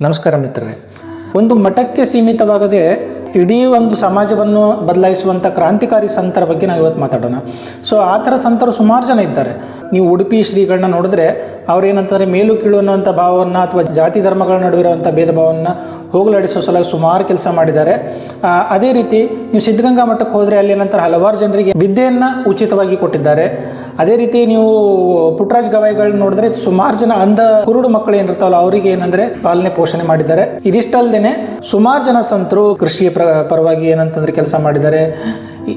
ನಮಸ್ಕಾರ ಮಿತ್ರರೇ. ಒಂದು ಮಠಕ್ಕೆ ಸೀಮಿತವಾಗದೆ ಇಡೀ ಒಂದು ಸಮಾಜವನ್ನು ಬದಲಾಯಿಸುವಂಥ ಕ್ರಾಂತಿಕಾರಿ ಸಂತರ ಬಗ್ಗೆ ನಾವು ಇವತ್ತು ಮಾತಾಡೋಣ. ಸೊ ಆ ಥರ ಸಂತರು ಸುಮಾರು ಜನ ಇದ್ದಾರೆ. ನೀವು ಉಡುಪಿ ಶ್ರೀಗಳನ್ನ ನೋಡಿದ್ರೆ ಅವ್ರು ಏನಂತಾರೆ ಮೇಲು ಕೀಳು ಅನ್ನುವಂಥ ಭಾವವನ್ನು ಅಥವಾ ಜಾತಿ ಧರ್ಮಗಳ ನಡುವಿರುವಂಥ ಭೇದ ಭಾವವನ್ನು ಹೋಗಲಾಡಿಸೋ ಸಲುವಾಗಿ ಸುಮಾರು ಕೆಲಸ ಮಾಡಿದ್ದಾರೆ. ಅದೇ ರೀತಿ ನೀವು ಸಿದ್ಧಗಂಗಾ ಮಠಕ್ಕೆ ಹೋದರೆ ಅಲ್ಲಿ ನಂತರ ಹಲವಾರು ಜನರಿಗೆ ವಿದ್ಯೆಯನ್ನು ಉಚಿತವಾಗಿ ಕೊಟ್ಟಿದ್ದಾರೆ. ಅದೇ ರೀತಿ ನೀವು ಪುಟ್ಟರಾಜ್ ಗವಾಯಿಗಳನ್ನ ನೋಡಿದ್ರೆ ಸುಮಾರು ಜನ ಅಂಧ ಕುರುಡು ಮಕ್ಕಳು ಏನಿರ್ತಾವಲ್ಲ, ಅವರಿಗೆ ಏನಂದ್ರೆ ಪಾಲನೆ ಪೋಷಣೆ ಮಾಡಿದ್ದಾರೆ. ಇದಿಷ್ಟಲ್ದೇನೆ ಸುಮಾರು ಜನ ಸಂತರು ಪ್ರ ಪರವಾಗಿ ಏನಂತಂದ್ರೆ ಕೆಲಸ ಮಾಡಿದ್ದಾರೆ.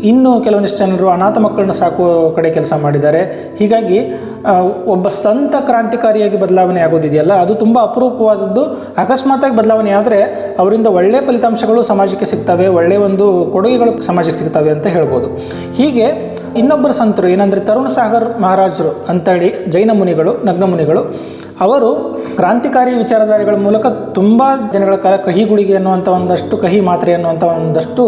ಇನ್ನು ಕೆಲವೊಂದಿಷ್ಟು ಜನರು ಅನಾಥ ಮಕ್ಕಳನ್ನ ಸಾಕುವ ಕಡೆ ಕೆಲಸ ಮಾಡಿದ್ದಾರೆ. ಹೀಗಾಗಿ ಒಬ್ಬ ಸಂತ ಕ್ರಾಂತಿಕಾರಿಯಾಗಿ ಬದಲಾವಣೆ ಆಗೋದಿದೆಯಲ್ಲ, ಅದು ತುಂಬ ಅಪರೂಪವಾದದ್ದು. ಅಕಸ್ಮಾತಾಗಿ ಬದಲಾವಣೆ ಆದರೆ ಅವರಿಂದ ಒಳ್ಳೆಯ ಫಲಿತಾಂಶಗಳು ಸಮಾಜಕ್ಕೆ ಸಿಗ್ತವೆ ಒಳ್ಳೆಯ ಒಂದು ಕೊಡುಗೆಗಳು ಸಮಾಜಕ್ಕೆ ಸಿಗ್ತವೆ ಅಂತ ಹೇಳ್ಬೋದು. ಹೀಗೆ ಇನ್ನೊಬ್ಬರು ಸಂತರು, ಏನಂದರೆ ತರುಣ್ ಸಾಗರ್ ಮಹಾರಾಜರು ಅಂತೇಳಿ ಜೈನ ಮುನಿಗಳು, ನಗ್ನ ಮುನಿಗಳು ಅವರು ಕ್ರಾಂತಿಕಾರಿ ವಿಚಾರಧಾರೆಗಳ ಮೂಲಕ ತುಂಬ ದಿನಗಳ ಕಾಲ ಕಹಿ ಗುಳಿಗೆ ಅನ್ನುವಂಥ ಒಂದಷ್ಟು ಕಹಿ ಮಾತ್ರೆ ಅನ್ನುವಂಥ ಒಂದಷ್ಟು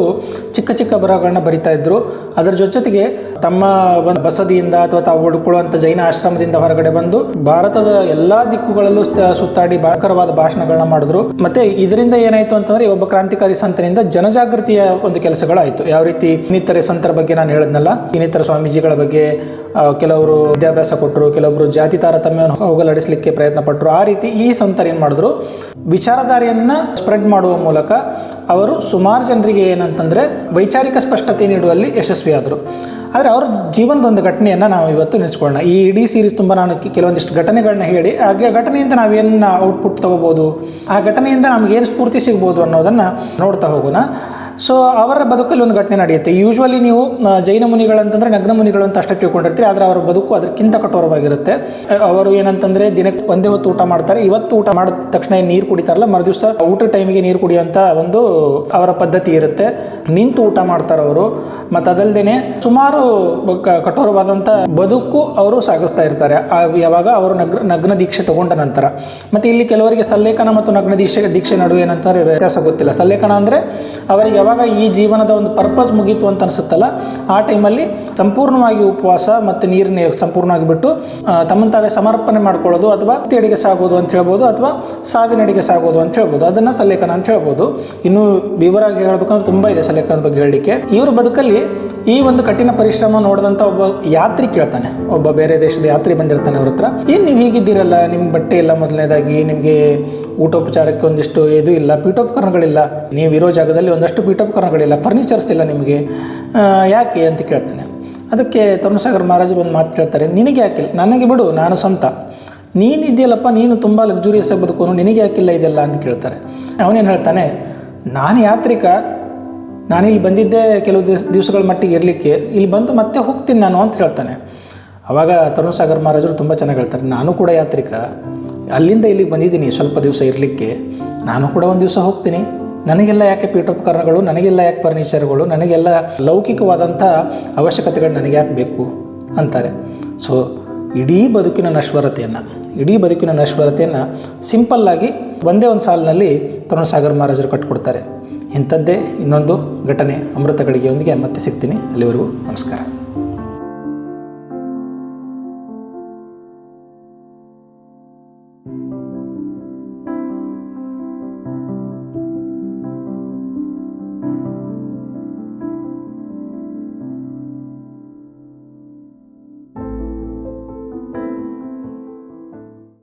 ಚಿಕ್ಕ ಚಿಕ್ಕ ಬರಹಗಳನ್ನ ಬರಿತಾ ಇದ್ದರು ಅದರ ಜೊತೆಗೆ ತಮ್ಮ ಒಂದು ಬಸದಿಯಿಂದ ಅಥವಾ ತಾವು ಉಳ್ಕೊಳ್ಳುವಂಥ ಜೈನ ಆಶ್ರಮದಿಂದ ಹೊರಗಡೆ ಬಂದು ಭಾರತದ ಎಲ್ಲ ದಿಕ್ಕುಗಳಲ್ಲೂ ಸುತ್ತಾಡಿ ಬಾಕರವಾದ ಭಾಷಣಗಳನ್ನ ಮಾಡಿದ್ರು. ಮತ್ತೆ ಇದರಿಂದ ಏನಾಯಿತು ಅಂತಂದರೆ ಒಬ್ಬ ಕ್ರಾಂತಿಕಾರಿ ಸಂತನಿಂದ ಜನಜಾಗೃತಿಯ ಒಂದು ಕೆಲಸಗಳಾಯಿತು. ಯಾವ ರೀತಿ ಇನ್ನಿತರೆ ಸಂತರ ಬಗ್ಗೆ ನಾನು ಹೇಳಿದ್ನಲ್ಲ, ಇನ್ನಿತರ ಸ್ವಾಮೀಜಿಗಳ ಬಗ್ಗೆ ಕೆಲವರು ವಿದ್ಯಾಭ್ಯಾಸ ಕೊಟ್ಟರು ಕೆಲವೊಬ್ಬರು ಜಾತಿ ತಾರತಮ್ಯವನ್ನು ಹೋಗಲಾಡಿಸಲಿಕ್ಕೆ ಪ್ರಯತ್ನ ಪಟ್ಟರು ಆ ರೀತಿ ಈ ಸಂತರು ಏನು ಮಾಡಿದ್ರು? ವಿಚಾರಧಾರೆಯನ್ನು ಸ್ಪ್ರೆಡ್ ಮಾಡುವ ಮೂಲಕ ಅವರು ಸುಮಾರು ಜನರಿಗೆ ಏನಂತಂದರೆ ವೈಚಾರಿಕ ಸ್ಪಷ್ಟತೆ ನೀಡುವಲ್ಲಿ ಯಶಸ್ವಿಯಾದರು. ಆದರೆ ಅವ್ರ ಜೀವನದ ಒಂದು ಘಟನೆಯನ್ನು ನಾವು ಇವತ್ತು ನೆನೆಸ್ಕೊಳ್ಳೋಣ. ಈ ಇಡೀ ಸೀರೀಸ್ ತುಂಬ ನಾನು ಕೆಲವೊಂದಿಷ್ಟು ಘಟನೆಗಳನ್ನ ಹೇಳಿ, ಆ ಘಟನೆಯಿಂದ ನಾವೇನು ಔಟ್ಪುಟ್ ತೊಗೋಬೋದು? ಆ ಘಟನೆಯಿಂದ ನಮಗೇನು ಸ್ಫೂರ್ತಿ ಸಿಗ್ಬೋದು ಅನ್ನೋದನ್ನು ನೋಡ್ತಾ ಹೋಗೋಣ. ಸೊ ಅವರ ಬದುಕಲ್ಲಿ ಒಂದು ಘಟನೆ ನಡೆಯುತ್ತೆ. ಯೂಶ್ವಲಿ ನೀವು ಜೈನ ಜೈನ ಮುನಿಗಳಂತಂದ್ರೆ ನಗ್ನ ಮುನಿಗಳು ಅಂತ ಅಷ್ಟೇ ತಿಳ್ಕೊಂಡಿರ್ತೀರಿ, ಆದರೆ ಅವರ ಬದುಕು ಅದಕ್ಕಿಂತ ಕಠೋರವಾಗಿರುತ್ತೆ. ಅವರು ಏನಂತಂದ್ರೆ ದಿನಕ್ಕೆ ಒಂದೇ ಹೊತ್ತು ಊಟ ಮಾಡ್ತಾರೆ. ಇವತ್ತು ಊಟ ಮಾಡಿದ ತಕ್ಷಣ ನೀರು ಕುಡಿತಾರಲ್ಲ, ಮರುದಿವಸ ಊಟ ಟೈಮಿಗೆ ನೀರು ಕುಡಿಯುವಂಥ ಒಂದು ಅವರ ಪದ್ಧತಿ ಇರುತ್ತೆ. ನಿಂತು ಊಟ ಮಾಡ್ತಾರೆ ಅವರು. ಮತ್ತು ಅದಲ್ಲದೆ ಸುಮಾರು ಕಠೋರವಾದಂಥ ಬದುಕು ಅವರು ಸಾಗಿಸ್ತಾ ಇರ್ತಾರೆ. ಯಾವಾಗ ಅವರು ನಗ್ನ ನಗ್ನ ದೀಕ್ಷೆ ತಗೊಂಡ ನಂತರ. ಮತ್ತು ಇಲ್ಲಿ ಕೆಲವರಿಗೆ ಸಲ್ಲೇಖನ ಮತ್ತು ನಗ್ನ ದೀಕ್ಷೆ ದೀಕ್ಷೆ ನಡುವೆ ಏನಂತಾರೆ ವ್ಯತ್ಯಾಸ ಗೊತ್ತಿಲ್ಲ. ಸಲ್ಲೇಖನ ಅಂದರೆ ಅವರಿಗೆ ಯಾವಾಗ ಈ ಜೀವನದ ಒಂದು ಪರ್ಪಸ್ ಮುಗೀತು ಅಂತ ಅನಿಸುತ್ತಲ್ಲ, ಆ ಟೈಮಲ್ಲಿ ಸಂಪೂರ್ಣವಾಗಿ ಉಪವಾಸ ಮತ್ತು ನೀರಿನ ಸಂಪೂರ್ಣವಾಗಿ ಬಿಟ್ಟು ತಮ್ಮನ್ನು ಸಮರ್ಪಣೆ ಮಾಡ್ಕೊಳ್ಳೋದು ಅಥವಾ ಅಡಿಗೆ ಸಾಗೋದು ಅಂತ ಹೇಳ್ಬೋದು ಅಥವಾ ಸಾವಿನಡಿಗೆ ಸಾಗೋದು ಅಂತ ಹೇಳ್ಬೋದು. ಅದನ್ನು ಸಲೇಖನ ಅಂತ ಹೇಳ್ಬೋದು. ಇನ್ನೂ ವಿವರವಾಗಿ ಹೇಳಬೇಕಂದ್ರೆ ತುಂಬ ಇದೆ ಸಲ್ಲೇಖನ ಬಗ್ಗೆ ಹೇಳಲಿಕ್ಕೆ. ಇವ್ರ ಬದುಕಲ್ಲಿ ಈ ಒಂದು ಕಠಿಣ ಪರಿಶ್ರಮ ನೋಡಿದಂಥ ಒಬ್ಬ ಯಾತ್ರಿ ಕೇಳ್ತಾನೆ. ಒಬ್ಬ ಬೇರೆ ದೇಶದ ಯಾತ್ರಿ ಬಂದಿರ್ತಾನೆ ಅವ್ರ ಹತ್ರ. ಏನು ನೀವು ಹೀಗಿದ್ದೀರಲ್ಲ ನಿಮ್ಮ ಬಟ್ಟೆ ಇಲ್ಲ ಮೊದಲನೇದಾಗಿ ನಿಮಗೆ ಊಟೋಪಚಾರಕ್ಕೆ ಒಂದಿಷ್ಟು ಇದು ಇಲ್ಲ, ಪೀಠೋಪಕರಣಗಳಿಲ್ಲ. ನೀವು ಇರೋ ಜಾಗದಲ್ಲಿ ಒಂದಷ್ಟು ಪೀಠೋಪಕರಣಗಳಿಲ್ಲ ಫರ್ನಿಚರ್ಸ್ ಇಲ್ಲ ನಿಮಗೆ. ಯಾಕೆ ಅಂತ ಕೇಳ್ತೇನೆ. ಅದಕ್ಕೆ ತರುಣಸಾಗರ್ ಮಹಾರಾಜರು ಒಂದು ಮಾತು ಕೇಳ್ತಾರೆ ನಿನಗೆ ಯಾಕಿಲ್ಲ ನನಗೆ ಬಿಡು, ನಾನು ಸ್ವಂತ. ನೀನು ಇದೆಯಲ್ಲಪ್ಪ ನೀನು ತುಂಬ ಲಕ್ಸುರಿಯಸ್ ಆಗಿ ಬದುಕೋನು ನಿನಗೆ ಯಾಕಿಲ್ಲ ಇದೆಲ್ಲ? ಅಂತ ಕೇಳ್ತಾರೆ. ಅವನೇನು ಹೇಳ್ತಾನೆ, ನಾನು ಯಾತ್ರಿಕ, ನಾನು ಇಲ್ಲಿ ಬಂದಿದ್ದೆ ಕೆಲವು ದಿವಸ, ದಿವಸಗಳ ಮಟ್ಟಿಗೆ ಇರಲಿಕ್ಕೆ, ಇಲ್ಲಿ ಬಂದು ಮತ್ತೆ ಹೋಗ್ತೀನಿ ನಾನು, ಅಂತ ಹೇಳ್ತಾನೆ. ಆವಾಗ ತರುಣ್ ಸಾಗರ್ ಮಹಾರಾಜರು ತುಂಬ ಚೆನ್ನಾಗಿ ಹೇಳ್ತಾರೆ, ನಾನು ಕೂಡ ಯಾತ್ರಿಕ, ಅಲ್ಲಿಂದ ಇಲ್ಲಿಗೆ ಬಂದಿದ್ದೀನಿ, ಸ್ವಲ್ಪ ದಿವಸ ಇರಲಿಕ್ಕೆ. ನಾನು ಕೂಡ ಒಂದು ದಿವಸ ಹೋಗ್ತೀನಿ. ನನಗೆಲ್ಲ ಯಾಕೆ ಪೀಠೋಪಕರಣಗಳು, ನನಗೆಲ್ಲ ಯಾಕೆ ಫರ್ನಿಚರ್ಗಳು, ನನಗೆಲ್ಲ ಲೌಕಿಕವಾದಂಥ ಅವಶ್ಯಕತೆಗಳು ನನಗೆ ಯಾಕೆ ಬೇಕು ಅಂತಾರೆ. ಸೊ ಇಡೀ ಬದುಕಿನ ನಶ್ವರತೆಯನ್ನು, ಇಡೀ ಬದುಕಿನ ನಶ್ವರತೆಯನ್ನು ಸಿಂಪಲ್ಲಾಗಿ ಒಂದೇ ಒಂದು ಸಾಲಿನಲ್ಲಿ ತರುಣ ಸಾಗರ್ ಮಹಾರಾಜರು ಕಟ್ಕೊಡ್ತಾರೆ. ಇಂಥದ್ದೇ ಇನ್ನೊಂದು ಘಟನೆ ಅಮೃತ ಗಳಿಗೆಯೊಂದಿಗೆ ಮತ್ತೆ ಸಿಗ್ತೀನಿ. ಅಲ್ಲಿವರೆಗೂ ನಮಸ್ಕಾರ.